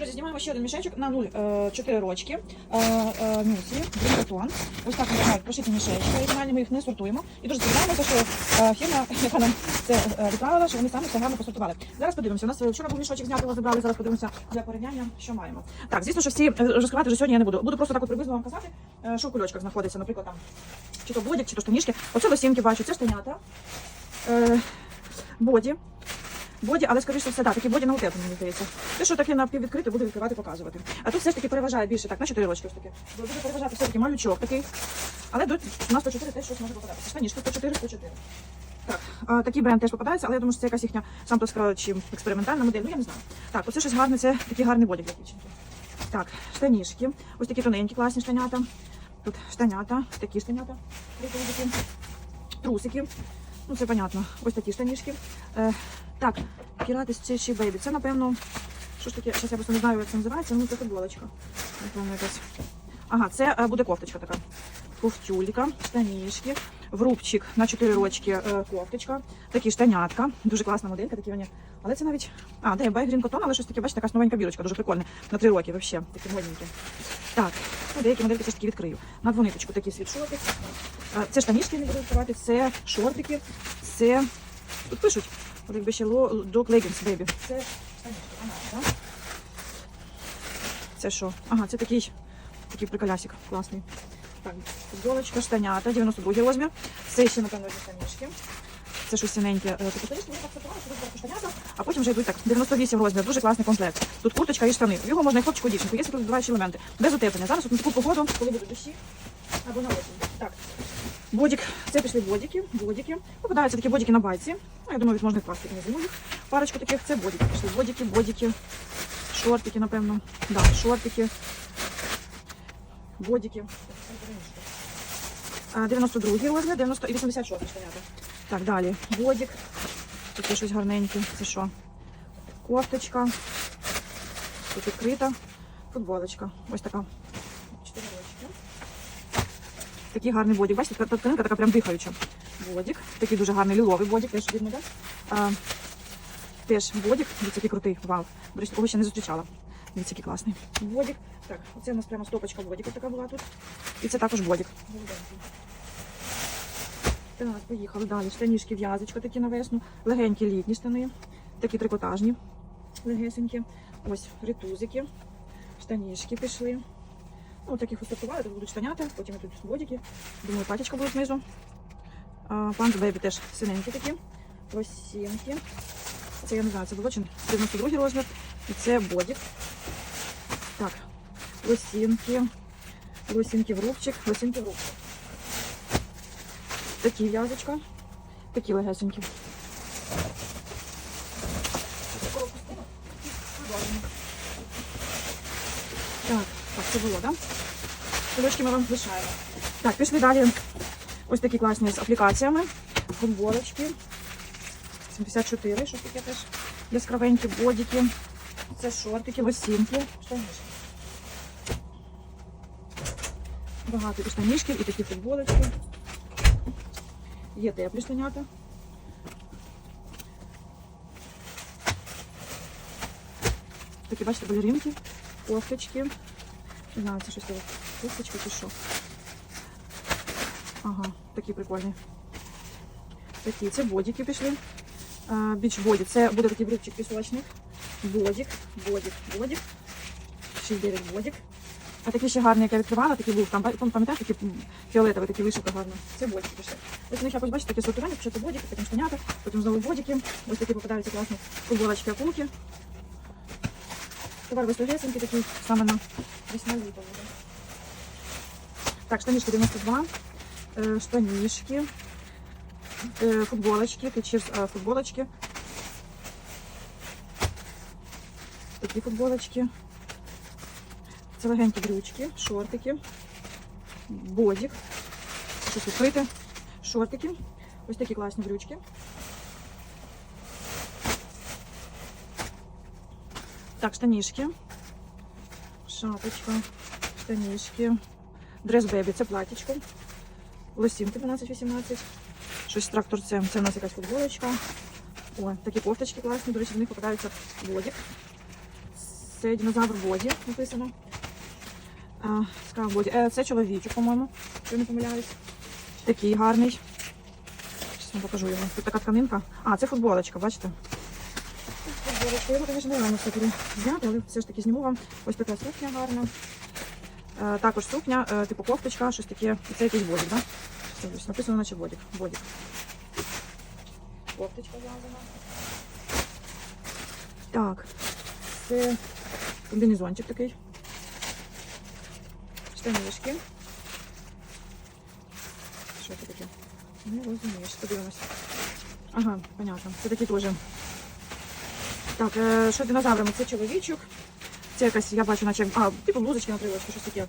Друзі, знімаємо ще один мішечок на 0,4 рочки. Е, е, Мюслі, Брінкотон. Ось так виглядають пошиті мішечки. Оригінальні ми їх не сортуємо. І дуже сподіваємося, що е, фірма, яка нам це е, відправила, що вони самі все гарно посортували. Зараз подивимося. У нас вчора був мішочок знятий, його забрали. Зараз подивимося для порівняння, що маємо. Так, звісно, що всі е, розкривати вже сьогодні я не буду. Буду просто так от приблизно вам казати, е, що в кульочках знаходиться, наприклад, там чи то бодік, чи то штанішки. Оце лосінки бачу, це штанята. Е, боді. Боді, але скоріше все, так, такі боді на утеплені, мені здається. Те, що таке напіввідкрите, буду відкривати, показувати. А тут все ж таки переважає більше, так, на 4 рочки ось таке. Буде переважати все-таки малючок такий. Але до, на 104 теж щось може попадатися. Штанішки 104, 104. Так, а, такий бренд теж попадається, але я думаю, що це якась їхня самтовська чи експериментальна модель, ну я не знаю. Так, оце щось гарне, це такий гарний бодік для дівчинки. Так, штанішки. Ось такі тоненькі, класні штанята. Тут штанята, такі штанята. Трусики. Ну, це понятно. Ось такі штанішки. Так, Пірати це ще бейбі. Це, напевно, що ж таке, зараз я просто не знаю, як це називається, ну це футболочка. Напевно, якась. Ага, це е, буде кофточка така. Ковтюлька, штанішки, врубчик на 4 рочки е, кофточка, такі штанятка. Дуже класна моделька, такі вони. Але це навіть. А, де Байгрін Котон, але щось таке, бачите, така новенька бірочка, дуже прикольна. На 3 роки взагалі, такі модненькі. Так, ну, деякі модельки все ж таки відкрию. На двониточку такі світшоти. Е, Це штанішки не буду відкривати, це шортики, це. Тут пишуть. Якби ще Dog Leggings Baby. Це. Так? Це що? Ага, це такий, такий приколясик класний. Так, футболочка, штанята, 92 розмір. Це ще, напевно, штанішки. Це щось синеньке. Е, а потім вже йдуть так, 98 розмір, дуже класний комплект. Тут курточка і штани. Його можна і хлопчику, і дівчинку. Є тут збиваючі елементи. Без утеплення. Зараз от на таку погоду, коли будуть дощі, або на осінь. Так. Бодік, це пішли бодіки, бодіки. Попадаються такі бодіки на байці. Ну, я думаю, від можна класти не зимою. Парочку таких це бодіки. Пішли бодіки, бодіки, шортики, напевно. Да, шортики, бодіки. А, 92 розмір, 90 і 86 штанята. Так, далі. Бодік. Тут є щось гарненьке. Це що? Кофточка. Тут відкрита. Футболочка. Ось така. Такий гарний бодік. Бачите, тканинка така прям дихаюча. Бодік. Такий дуже гарний ліловий бодік, теж видно, так? А, теж бодік. Дивіться, який крутий. Вау. До речі, такого не зустрічала. Дивіться, який класний. Бодік. Так, оце у нас прямо стопочка бодіка така була тут. І це також бодік. Так, поїхали далі. Штанішки в'язочка такі на весну. Легенькі літні штани. Такі трикотажні. Легесенькі. Ось ритузики. Штанішки пішли. Ну, таких устатували, тут будуть штаняти, потім тут бодики. Думаю, патічка буде знизу. А, Пант бейбі теж синенькі такі. Лосінки. Це я не знаю, це було 92 розмір. І це бодік. Так, лосінки. Лосінки в рубчик, лосінки в рубчик. Такі в'язочка. Такі легесенькі. Так, це було, так? Кульочки ми вам лишаємо. Так, пішли далі. Ось такі класні з аплікаціями. Футболочки. 74, щось таке теж. Яскравенькі бодіки. Це шортики, лосінки, штанішки. Багато і і такі футболочки. Є теплі штанята. Такі, бачите, балеринки, кофточки. Знаю, це щось таке. Кофточка чи що. Ага, такі прикольні. Такі, це бодіки пішли. Біч боді. Це буде такий брючик пісочник. Бодік, бодік, бодік. 6-9 бодік. А такі ще гарні, як я відкривала, такий був там, пам'ятаєш, такий фіолетовий, такий вишивка гарна. Це бодік пішли. Ось у них якось, бачите, таке сортування, спочатку бодік, потім штанята, потім знову бодіки. Ось такі попадаються класні футболочки, акулки. Товар висловесенький такий, саме на буде. Так, штанішки 92, е, штанішки, е, футболочки, течір футболочки. Такі футболочки. Це легенькі брючки, шортики, бодік, щось відкрите, шортики. Ось такі класні брючки. Так, штанішки, шапочка, штанішки, дрес бебі, це платічко, лосінки 12-18, щось з тракторцем, це у нас якась футболочка. О, такі кофточки класні, до речі, в них попадаються бодік. це динозавр Боді написано. А, Боді. Е, це чоловічок, по-моєму, якщо не помиляюсь. Такий гарний. Зараз вам покажу його. Тут така тканинка. А, це футболочка, бачите? Футболочка. Його, звісно, не рано все зняти, але все ж таки зніму вам. Ось така сукня гарна. Е, також сукня, е, типу кофточка, щось таке. Це якийсь бодік, так? Да? Написано, наче бодік. Бодік. Кофточка зв'язана. Так. Це комбінезончик такий. Штанишки. Що це таке? Не розумієш, подивимось. Ага, понятно. Це такі теж. Так, е, що динозаврами? Це чоловічок. Це якась, я бачу, наче. А, типу блузочки на привочку, щось таке.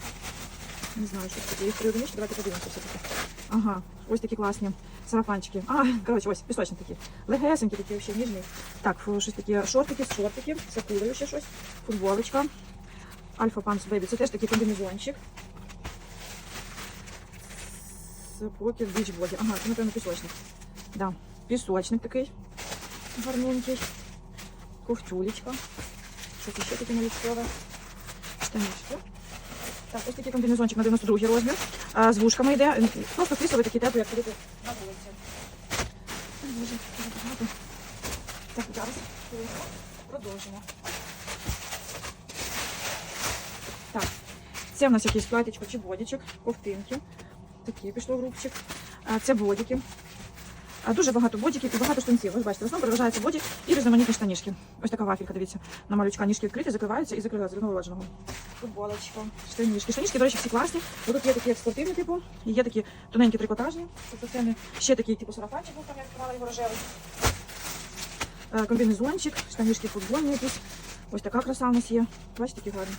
Не знаю, що таке. Їх три давайте подивимося все-таки. Ага, ось такі класні сарафанчики. А, коротше, ось, пісочні такі. Легесенькі такі, взагалі ніжні. Так, щось такі шортики, шортики, з акулою ще щось. Футболочка. Альфа Панс Бейбі. Це теж такий комбінезончик. Покер біч боді. Ага, це, напевно, пісочник. Да. Пісочник такий. Гарненький. Ковтюлечка. Щось ще таке малюскове. Штанішки. Так, ось такий комбінезончик на 92 розмір. А, з вушками йде. Просто флісовий такий теплий, як ходити на вулиці. Ой, Боже. Так, зараз продовжимо. Так, це в нас якийсь платічко чи бодічок, ковтинки. Такі пішло в рубчик. А, Це бодіки. Дуже багато бодіків і багато штанців. Ось бачите, в основному переважається боді і різноманітні штанішки. Ось така вафелька, дивіться. На малючка ніжки відкриті, закриваються і закриваються рівноваженого. Футболочка, штанішки. Штанішки, до речі, всі класні. Бо тут є такі як спортивні типу, і є такі тоненькі трикотажні. Тобто це не ще такий типу сарафанчик, там я відкривала його рожевий. Е, Комбінезончик, штанішки футбольні якісь. Ось така краса у нас є. Бачите, такі гарні.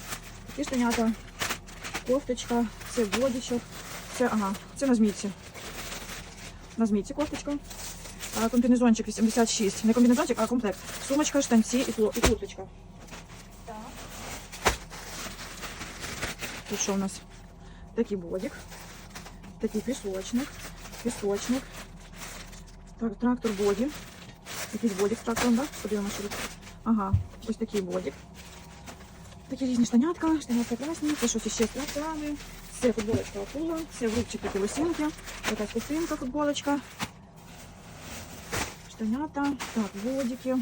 Такі штанята, кофточка, це бодічок. Це, ага, це на змійці. На змійці кофточка. А, Комбінезончик 86. Не комбінезончик, а комплект. Сумочка, штанці і, кло- і курточка. Так. Тут що у нас? Такий бодік. Такий пісочник. Пісочник. Так, трактор боді. Якийсь бодік з трактором, так? Подивимося, що тут. Ага, ось такий бодік. Такі різні штанятка, штанятка класні, це щось іще з тракторами. Це футболочка акула, це в рубчик такі лосінки, якась косинка, футболочка. Штанята, так, бодики.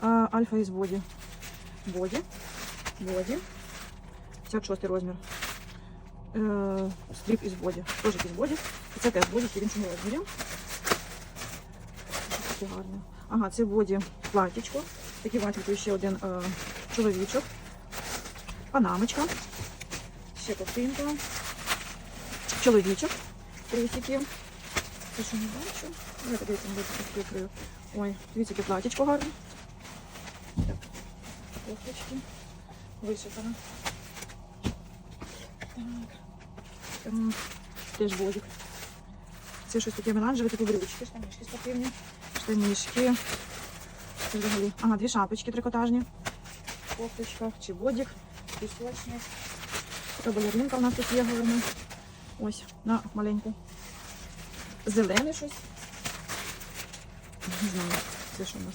А, альфа із боді. Боді. Боді. 56 розмір. Е, стріп із боді. Теж якийсь боді. І це теж боді в розмірі. Ага, це боді платічко. Такий вафельку ще один е, чоловічок. Панамочка. Ще ковтинка. Чоловічок. Трусики. Це що не бачу. Давайте дивіться, трошки відкрию. Ой, дивіться, яке платічко гарне. Так, кофточки. Вишикано. Так. Так. Теж бодик. Це щось таке меланжеве, типу брючки, штанішки спортивні. Штанішки. Це взагалі. Ага, дві шапочки трикотажні. Кофточка чи бодик. Пісочник. Така балеринка у нас тут є гарна. Ось, на маленьку. Зелене щось. Не знаю, це що у нас.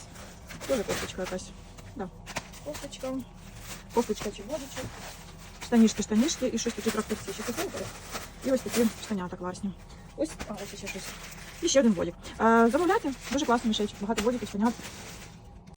Тоже кофточка якась. Да. Кофточка. Кофточка чи бодичок. Штанішки, штанішки і щось такі тракторці. Ще купили. І ось такі штанята класні. Ось, а ось ще щось. І ще один бодік. Е, замовляйте, дуже класний мішечок. Багато бодіків, штанят.